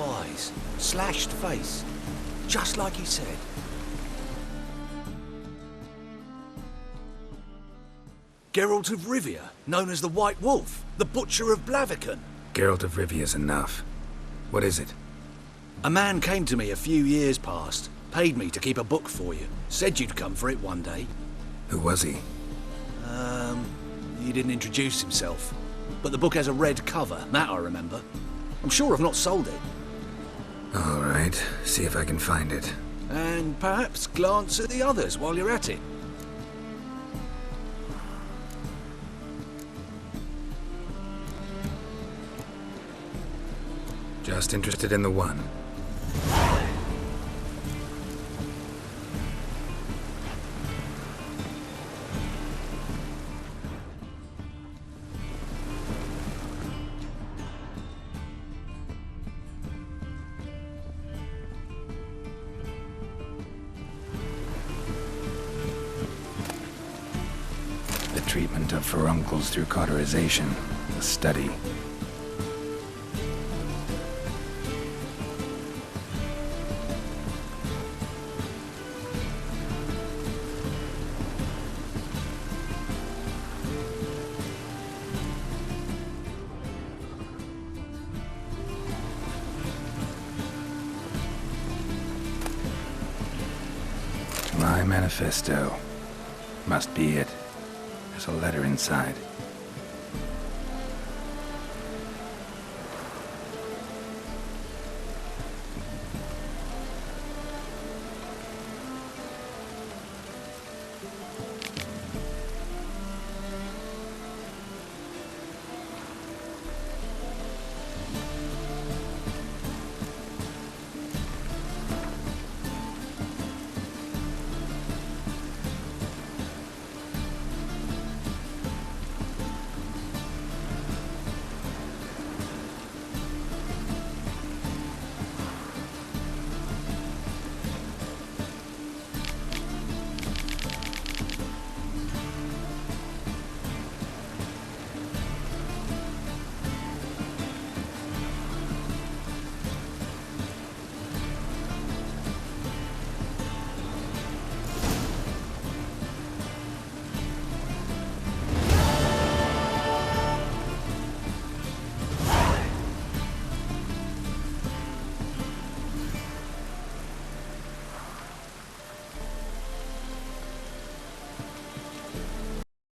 eyes, slashed face. Just like he said. Geralt of Rivia, known as the White Wolf, the Butcher of Blaviken. Geralt of Rivia's enough. What is it? A man came to me a few years past, paid me to keep a book for you, said you'd come for it one day. Who was he? Um, he didn't introduce himself. But the book has a red cover, that I remember. I'm sure I've not sold it. All right, see if I can find it. And perhaps glance at the others while you're at it. Just interested in the one. Treatment of furuncles through cauterization. A study. My manifesto. Must be it. There's a letter inside.